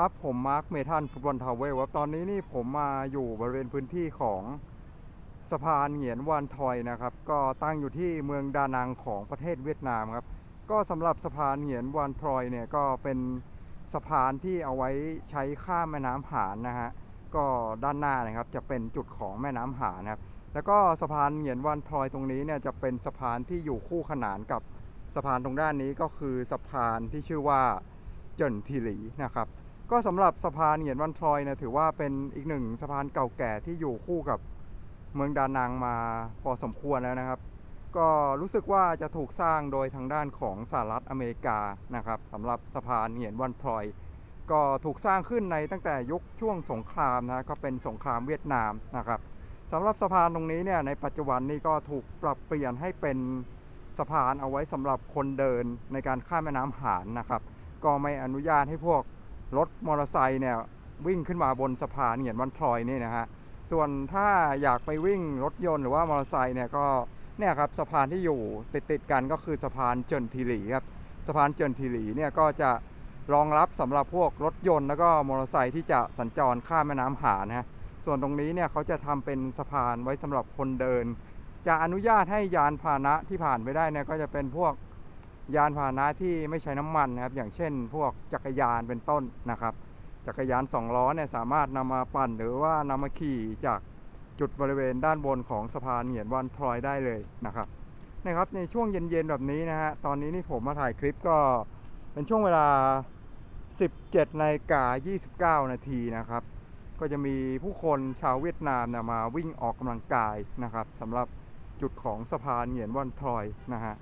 ครับ ผมมาร์คเมทันฟุตบอลทาวเวลครับตอนนี้นี่ผมมาอยู่บริเวณพื้นที่ของสะพานเหงียนวานทอยนะครับ ก็ตั้งอยู่ที่เมืองดานังของประเทศเวียดนามครับ ก็สำหรับสะพานเหงียนวานทอยเนี่ยก็เป็นสะพานที่เอาไว้ใช้ข้ามแม่น้ำหานนะฮะก็ด้านหน้านะครับจะเป็นจุดของแม่น้ำหานครับแล้วก็สะพานเหงียนวันทรอยตรงนี้เนี่ยจะเป็นสะพานที่อยู่คู่ขนานกับสะพานตรงด้านนี้ก็คือสะพานที่ชื่อว่าเจินทีหลีนะครับ ก็สำหรับสะพานเหงียนวันทรอยเนี่ยถือว่าเป็นอีกหนึ่งสะพานเก่าแก่ที่อยู่คู่กับเมืองดานังมาพอสมควรแล้วนะครับ ก็รู้สึกว่าจะถูกสร้างโดยทางด้านของสหรัฐอเมริกานะครับสำหรับสะพานเหงียนวันทรอย ก็ถูกสร้างขึ้นในตั้งแต่ยุคช่วงสงครามนะก็เป็นสงครามเวียดนามนะครับสำหรับสะพานตรงนี้เนี่ยในปัจจุบันนี้ก็ถูกปรับเปลี่ยนให้เป็นสะพานเอาไว้สำหรับคนเดินในการข้ามแม่น้ำหานนะครับ ก็ไม่อนุญาตให้พวก รถมอเตอร์ไซค์เนี่ยวิ่งขึ้นมาบนสะพานเหงียนวันทรอยนี่นะฮะ ส่วนถ้าอยากไปวิ่งรถยนต์หรือว่ามอเตอร์ไซค์เนี่ยก็เนี่ยครับสะพานที่อยู่ติดติดๆกันก็คือสะพานเจินทีหลีครับสะพานเจินทีหลีเนี่ยก็จะรองรับสำหรับพวกรถยนต์แล้วก็มอเตอร์ไซค์ที่จะสัญจรข้ามแม่น้ำหานนะฮะส่วนตรงนี้เนี่ยเขาจะทำเป็นสะพานไว้สำหรับคนเดิน จะอนุญาตให้ยานพาหนะที่ผ่านไปได้เนี่ยก็จะเป็นพวก ยานพาหนะที่ไม่ใช้น้ำมันนะครับ อย่างเช่น พวกจักรยานเป็นต้นนะครับ จักรยานสองล้อเนี่ยสามารถนำมาปั่น หรือว่านำมาขี่จากจุดบริเวณด้านบนของสะพานเหงียนวันทรอยได้เลยนะครับนะครับในช่วงเย็นๆแบบนี้นะฮะตอนนี้นี่ผมมาถ่ายคลิปก็เป็นช่วงเวลา 17นาฬิกา29 นาทีนะครับ ก็จะมีผู้คนชาวเวียดนามเนี่ยมาวิ่งออกกำลังกายนะครับสำหรับจุดของสะพานเหงียนวันทรอยนะฮะ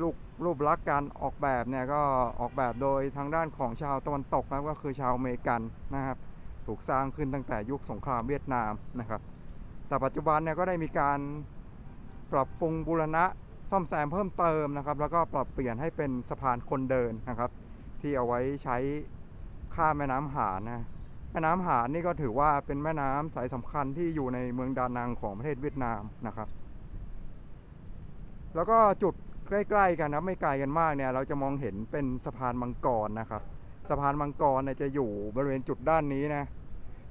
รูปรูปลักษณ์การออกแบบเนี่ยก็ออกแบบโดยทางด้านของชาวตะวันตกนะครับก็คือชาวอเมริกันนะครับ ถูกสร้างขึ้นตั้งแต่ยุคสงครามเวียดนามนะครับ แต่ปัจจุบันเนี่ยก็ได้มีการปรับปรุงบูรณะซ่อมแซมเพิ่มเติมนะครับ แล้วก็ปรับเปลี่ยนให้เป็นสะพานคนเดินนะครับ ที่เอาไว้ใช้ข้ามแม่น้ำหานนะแม่น้ำหานนี่ก็ถือว่าเป็นแม่น้ำสายสำคัญที่อยู่ในเมืองดานังของประเทศเวียดนามนะครับ แล้วก็จุด ใกล้ๆกันนะไม่ไกลกันมากเนี่ยเราจะมองเห็นเป็นสะพานมังกรนะครับสะพานมังกรเนี่ยจะอยู่บริเวณจุดด้านนี้นะ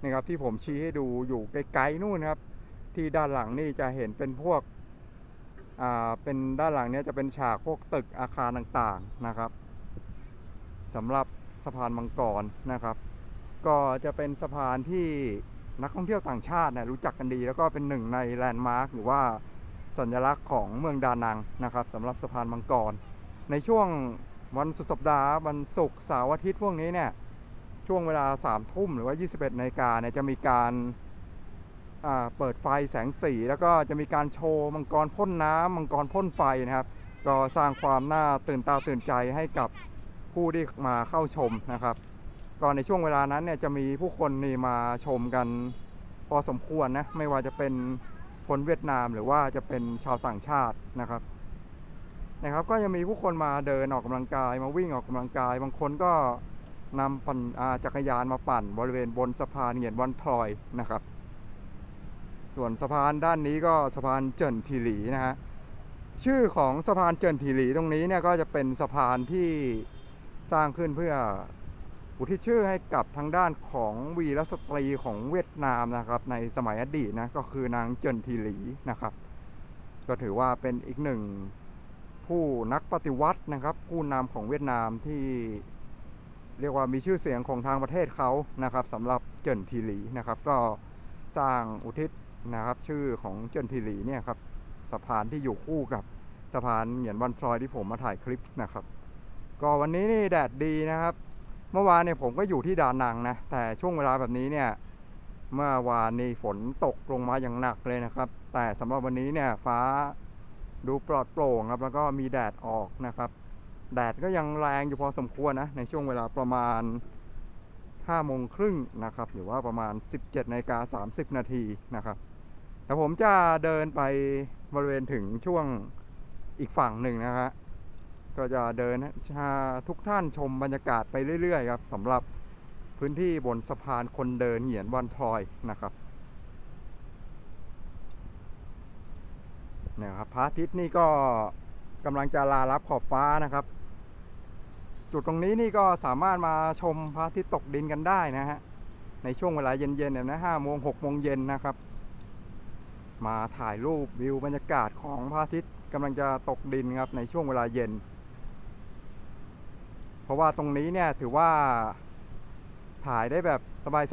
นะครับที่ผมชี้ให้ดูอยู่ไกลๆนู่นครับ ที่ด้านหลังนี่จะเห็นเป็นพวกอ่าเป็นด้านหลังเนี่ยจะเป็นฉากพวกตึกอาคารต่างๆนะครับสำหรับสะพานมังกรนะครับ ก็จะเป็นสะพานที่นักท่องเที่ยวต่างชาติเนี่ยรู้จักกันดี แล้วก็เป็นหนึ่งในแลนด์มาร์คหรือว่า สัญลักษณ์ของเมืองดานังนะครับสำหรับสะพานมังกร ในช่วงวันสุดสัปดาห์วันศุกร์เสาร์อาทิตย์พวกนี้เนี่ยช่วงเวลา3ามทุ่มหรือว่า 21นาฬิกาเนี่ยจะมีการาเปิดไฟแสงสี แล้วก็จะมีการโชว์มังกรพ่นน้ำมังกรพ่นไฟนะครับ ก็สร้างความน่าตื่นตาตื่นใจให้กับผู้ที่มาเข้าชมนะครับก็ในช่วงเวลานั้นเนี่ยจะมีผู้คนนี่มาชมกันพอสมควรนะไม่ว่าจะเป็น คนเวียดนามหรือว่าจะเป็นชาวต่างชาตินะครับนะครับ ก็ยังมีผู้คนมาเดินออกกำลังกายมาวิ่งออกกำลังกาย บางคนก็นำปั่นจักรยานมาปั่นบริเวณบนสะพานเหงียนวันทรอยนะครับ ส่วนสะพานด้านนี้ก็สะพานเจินทีหลีนะฮะชื่อของสะพานเจินทีหลีตรงนี้เนี่ยก็จะเป็นสะพานที่สร้างขึ้นเพื่อ อุทิศชื่อให้กับทางด้านของวีรสตรีของเวียดนามนะครับ ในสมัยอดีตนะก็คือนางเจินทีหลีนะครับ ก็ถือว่าเป็นอีกหนึ่งผู้นักปฏิวัตินะครับ ผู้นำของเวียดนามที่เรียกว่ามีชื่อเสียงของทางประเทศเขานะครับสำหรับเจินทีหลีนะครับ ก็สร้างอุทิศนะครับ ชื่อของเจินทีหลีเนี่ยครับสะพานที่อยู่คู่กับสะพานเหงียนวันทรอยที่ผมมาถ่ายคลิปนะครับ ก็วันนี้นี่แดดดีนะครับ เมื่อวานเนี่ยผมก็อยู่ที่ดานังนะ แต่ช่วงเวลาแบบนี้เนี่ย เมื่อวานนี่ฝนตกลงมาอย่างหนักเลยนะครับ แต่สำหรับวันนี้เนี่ยฟ้าดูปลอดโปร่งครับ แล้วก็มีแดดออกนะครับ แดดก็ยังแรงอยู่พอสมควรนะ ในช่วงเวลาประมาณ5โมงครึ่งนะครับ หรือว่าประมาณ 17นาฬิกา30 นาทีนะครับแล้วผมจะเดินไปบริเวณถึงช่วงอีกฝั่งหนึ่งนะฮะ ก็จะเดินชาทุกท่านชมบรรยากาศไปเรื่อยๆครับสำหรับพื้นที่บนสะพานคนเดินเหยียนวันทรอยนะครับเนี่ยครับพระอาทิตย์นี่ก็กำลังจะลารับขอบฟ้านะครับ จุดตรงนี้นี่ก็สามารถมาชมพระอาทิตย์ตกดินกันได้นะฮะในช่วงเวลาเย็นๆเนี่ยนะห้าโมงหกโมงเย็นนะครับ มาถ่ายรูปวิวบรรยากาศของพระอาทิตย์กำลังจะตกดินครับในช่วงเวลาเย็น ราะว่าตรงนี้เนี่ยถือว่าถ่ายได้แบบ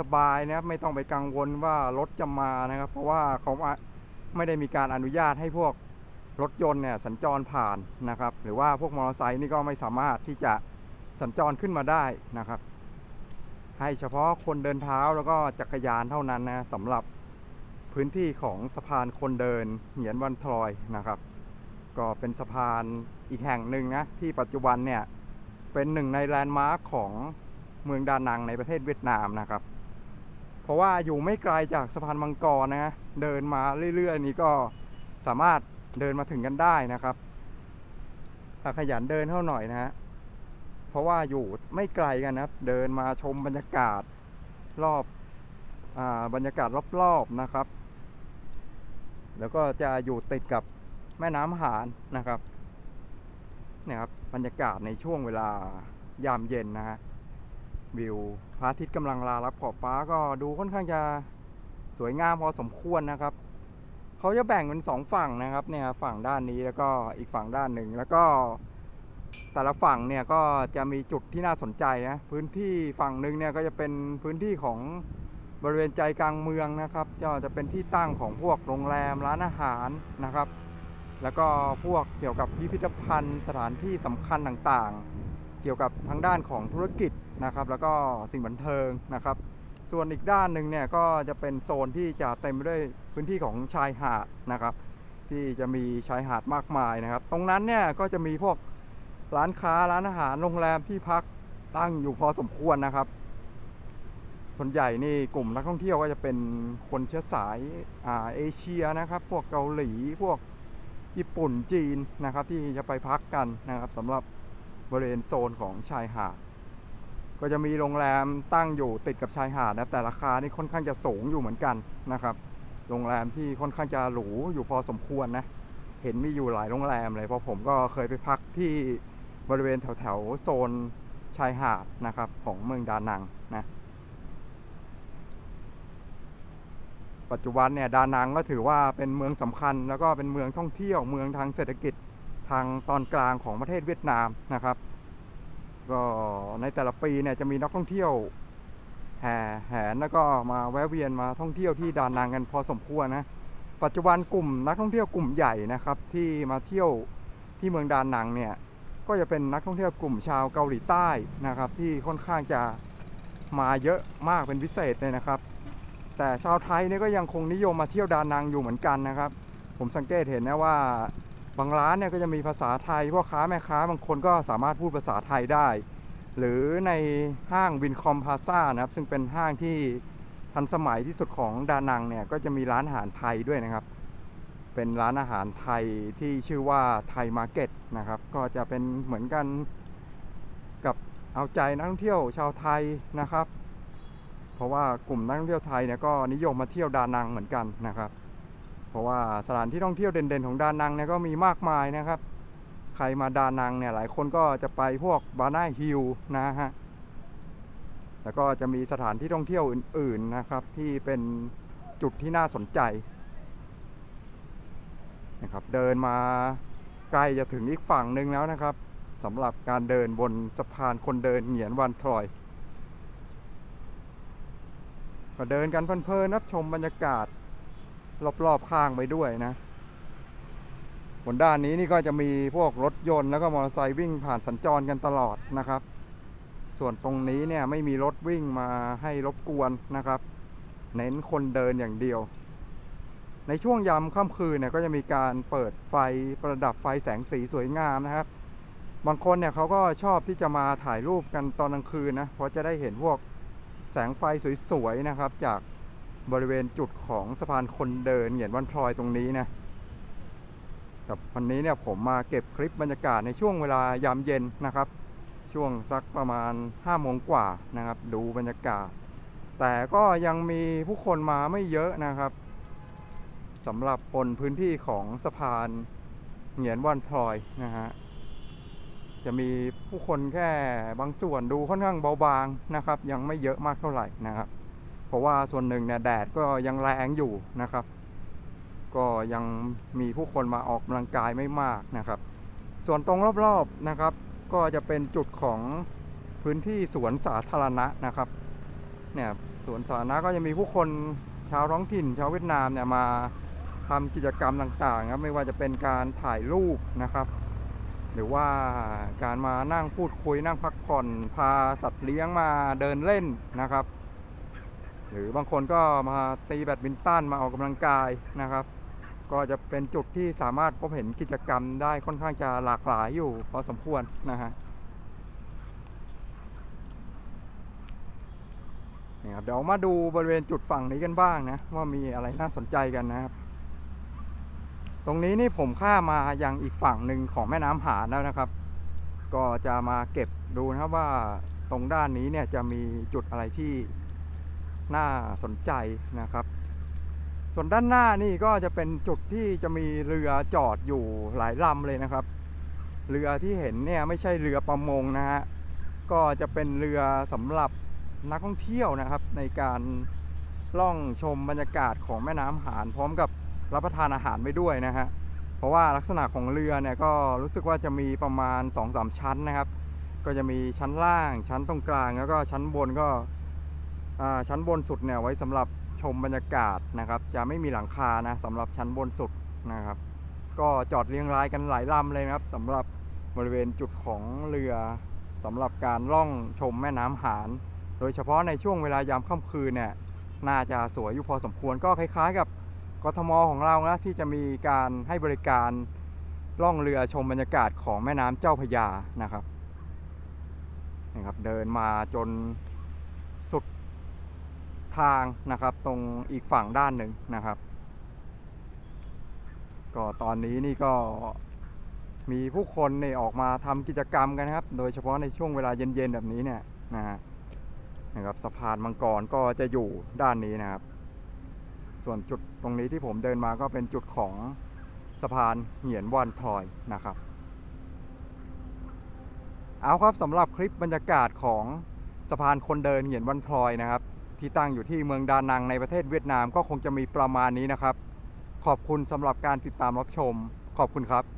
สบายๆนะครับไม่ต้องไปกังวลว่ารถจะมานะครับ เพราะว่าเขาไม่ได้มีการอนุญาตให้พวกรถยนต์เนี่ยสัญจรผ่านนะครับ หรือว่าพวกมอเตอร์ไซค์นี่ก็ไม่สามารถที่จะสัญจรขึ้นมาได้นะครับ ให้เฉพาะคนเดินเท้าแล้วก็จักรยานเท่านั้นนะสำหรับพื้นที่ของสะพานคนเดินเหงียนวันทรอยนะครับ ก็เป็นสะพานอีกแห่งหนึ่งนะที่ปัจจุบันเนี่ย เป็นหนึ่งในแลนด์มาร์คของเมืองดานังในประเทศเวียดนามนะครับ เพราะว่าอยู่ไม่ไกลจากสะพานมังกรนะฮะเดินมาเรื่อยๆ นี้ก็สามารถเดินมาถึงกันได้นะครับถ้าขยันเดินเท่าหน่อยนะฮะเพราะว่าอยู่ไม่ไกลกันนะครับ เดินมาชมบรรยากาศรอบอาบรรยากาศรอบๆนะครับ แล้วก็จะอยู่ติดกับแม่น้ำหานนะครับ นี่ยครับบรรยากาศในช่วงเวลายามเย็นนะฮะวิวพระอาทิตย์กำลังลารับขอบฟ้าก็ดูค่อนข้างจะสวยงามพอสมควรนะครับเขาจะแบ่งเป็นสองฝั่งนะครับเนี่ยฝั่งด้านนี้แล้วก็อีกฝั่งด้านหนึ่งแล้วก็แต่ละฝั่งเนี่ยก็จะมีจุดที่น่าสนใจนะพื้นที่ฝั่งหนึ่งเนี่ยก็จะเป็นพื้นที่ของบริเวณใจกลางเมืองนะครับ ก็จะเป็นที่ตั้งของพวกโรงแรมร้านอาหารนะครับ แล้วก็พวกเกี่ยวกับพิพิธภัณฑ์ สถานที่สำคัญต่างๆ เกี่ยวกับทางด้านของธุรกิจนะครับ แล้วก็สิ่งบันเทิงนะครับ ส่วนอีกด้านหนึ่งเนี่ยก็จะเป็นโซนที่จะเต็มไปด้วยพื้นที่ของชายหาดนะครับ ที่จะมีชายหาดมากมายนะครับ ตรงนั้นเนี่ยก็จะมีพวกร้านค้าร้านอาหารโรงแรมที่พักตั้งอยู่พอสมควรนะครับ ส่วนใหญ่นี่กลุ่มนักท่องเที่ยวก็จะเป็นคนเชื้อสายอาเอเชียนะครับ พวกเกาหลีพวก ญี่ปุ่นจีนนะครับ ที่จะไปพักกันนะครับสำหรับบริเวณโซนของชายหาด ก็จะมีโรงแรมตั้งอยู่ติดกับชายหาดนะแต่ราคานี่ค่อนข้างจะสูงอยู่เหมือนกันนะครับ โรงแรมที่ค่อนข้างจะหรูอยู่พอสมควรนะเห็นมีอยู่หลายโรงแรมเลยเพราะผมก็เคยไปพักที่บริเวณแถวแถวๆโซนชายหาดนะครับของเมืองดานังนะ ปัจจุบันเนี่ยดานังก็ถือว่าเป็นเมืองสำคัญ แล้วก็เป็นเมืองท่องเที่ยวเมืองทางเศรษฐกิจทางตอนกลางของประเทศเวียดนามนะครับ ก็ในแต่ละปีเนี่ยจะมีนักท่องเที่ยวแห่แหนแล้วก็มาแวะเวียนมาท่องเที่ยวที่ดานังกันพอสมควรนะปัจจุบันกลุ่มนักท่องเที่ยวกลุ่มใหญ่นะครับ ที่มาเที่ยวที่เมืองดานังเนี่ยก็จะเป็นนักท่องเที่ยวกลุ่มชาวเกาหลีใต้นะครับ ที่ค่อนข้างจะมาเยอะมากเป็นพิเศษเลยนะครับ แต่ชาวไทยเนี่ยก็ยังคงนิยมมาเที่ยวดานังอยู่เหมือนกันนะครับ ผมสังเกตเห็นนะว่าบางร้านเนี่ยก็จะมีภาษาไทยพ่อค้าแม่ค้าบางคนก็สามารถพูดภาษาไทยได้ หรือในห้างวินคอมพาซ่านะครับ ซึ่งเป็นห้างที่ทันสมัยที่สุดของดานังเนี่ยก็จะมีร้านอาหารไทยด้วยนะครับ เป็นร้านอาหารไทยที่ชื่อว่าไทยมาร์เก็ตนะครับ ก็จะเป็นเหมือนกันกับเอาใจนักท่องเที่ยวชาวไทยนะครับ เพราะว่ากลุ่มนักท่องเที่ยวไทยเนี่ยก็นิยมมาเที่ยวดานังเหมือนกันนะครับ เพราะว่าสถานที่ท่องเที่ยวเด่นๆของดานังเนี่ยก็มีมากมายนะครับ ใครมาดานังเนี่ยหลายคนก็จะไปพวกบาน่าฮิลนะฮะแล้วก็จะมีสถานที่ท่องเที่ยวอื่น ๆนะครับ ที่เป็นจุดที่น่าสนใจนะครับเดินมาใกล้จะถึงอีกฝั่งหนึ่งแล้วนะครับสำหรับการเดินบนสะพานคนเดินเหงียนวันทรอย ก็เดินกันเพลินๆนับชมบรรยากาศ รอบๆข้างไปด้วยนะบนด้านนี้นี่ก็จะมีพวกรถยนต์แล้วก็มอเตอร์ไซค์วิ่งผ่านสัญจรกันตลอดนะครับ ส่วนตรงนี้เนี่ยไม่มีรถวิ่งมาให้รบกวนนะครับ เน้นคนเดินอย่างเดียว ในช่วงยามค่ำคืนเนี่ยก็จะมีการเปิดไฟประดับไฟแสงสีสวยงามนะครับ บางคนเนี่ยเขาก็ชอบที่จะมาถ่ายรูปกันตอนกลางคืนนะเพราะจะได้เห็นพวก แสงไฟสวยๆนะครับ จากบริเวณจุดของสะพานคนเดินเหยียนวันทรอยตรงนี้นะกับวันนี้เนี่ยผมมาเก็บคลิปบรรยากาศในช่วงเวลายามเย็นนะครับ ช่วงสักประมาณ5โมงกว่านะครับ ดูบรรยากาศ แต่ก็ยังมีผู้คนมาไม่เยอะนะครับสำหรับบนพื้นที่ของสะพานเหงียนวันทรอยนะฮะ จะมีผู้คนแค่บางส่วนดูค่อนข้างเบาบางนะครับ ยังไม่เยอะมากเท่าไหร่นะครับ เพราะว่าส่วนหนึ่งเนี่ยแดดก็ยังแรงอยู่นะครับ ก็ยังมีผู้คนมาออกกำลังกายไม่มากนะครับ ส่วนตรงรอบๆนะครับ ก็จะเป็นจุดของพื้นที่สวนสาธารณะนะครับเนี่ยสวนสาธารณะก็จะมีผู้คนชาวท้องถิ่น ชาวเวียดนามเนี่ยมาทำกิจกรรมต่างๆครับไม่ว่าจะเป็นการถ่ายรูปนะครับ หรือว่าการมานั่งพูดคุยนั่งพักผ่อนพาสัตว์เลี้ยงมาเดินเล่นนะครับ หรือบางคนก็มาตีแบดมินตันมาออกกำลังกายนะครับ ก็จะเป็นจุดที่สามารถพบเห็นกิจกรรมได้ค่อนข้างจะหลากหลายอยู่พอสมควรนะฮะนี่ครับเดี๋ยวมาดูบริเวณจุดฝั่งนี้กันบ้างนะว่ามีอะไรน่าสนใจกันนะครับ ตรงนี้นี่ผมข้ามมายังอีกฝั่งหนึ่งของแม่น้ำหาดแล้วนะครับ ก็จะมาเก็บดูนะครับว่าตรงด้านนี้เนี่ยจะมีจุดอะไรที่น่าสนใจนะครับ ส่วนด้านหน้านี่ก็จะเป็นจุดที่จะมีเรือจอดอยู่หลายลำเลยนะครับ เรือที่เห็นเนี่ยไม่ใช่เรือประมงนะฮะ ก็จะเป็นเรือสำหรับนักท่องเที่ยวนะครับ ในการล่องชมบรรยากาศของแม่น้ำหารพร้อมกับ รับประทานอาหารไปด้วยนะฮะเพราะว่าลักษณะของเรือเนี่ยก็รู้สึกว่าจะมีประมาณ 2-3 ชั้นนะครับ ก็จะมีชั้นล่างชั้นตรงกลาง แล้วก็ชั้นบนก็ชั้นบนสุดเนี่ยไว้สำหรับชมบรรยากาศนะครับ จะไม่มีหลังคานะสำหรับชั้นบนสุดนะครับ ก็จอดเรียงรายกันหลายลำเลยนะครับสำหรับบริเวณจุดของเรือสำหรับการล่องชมแม่น้ำหารโดยเฉพาะในช่วงเวลายามค่ำคืนเนี่ย น่าจะสวยอยู่พอสมควรก็คล้ายๆกับ กทมของเรานะที่จะมีการให้บริการล่องเรือชมบรรยากาศของแม่น้ำเจ้าพยานะครับนะครับ เดินมาจนสุดทางนะครับ ตรงอีกฝั่งด้านหนึ่งนะครับ ก็ตอนนี้นี่ก็มีผู้คนเนี่ยออกมาทำกิจกรรมกันนะครับ โดยเฉพาะในช่วงเวลาเย็นๆแบบนี้เนี่ยนะฮะนะครับสะพานมังกรก็จะอยู่ด้านนี้นะครับ ส่วนจุดตรงนี้ที่ผมเดินมาก็เป็นจุดของสะพานเหียนวันทอยนะครับ เอาครับสำหรับคลิปบรรยากาศของสะพานคนเดินเหียนวันทอยนะครับ ที่ตั้งอยู่ที่เมืองดานังในประเทศเวียดนามก็คงจะมีประมาณนี้นะครับ ขอบคุณสำหรับการติดตามรับชม ขอบคุณครับ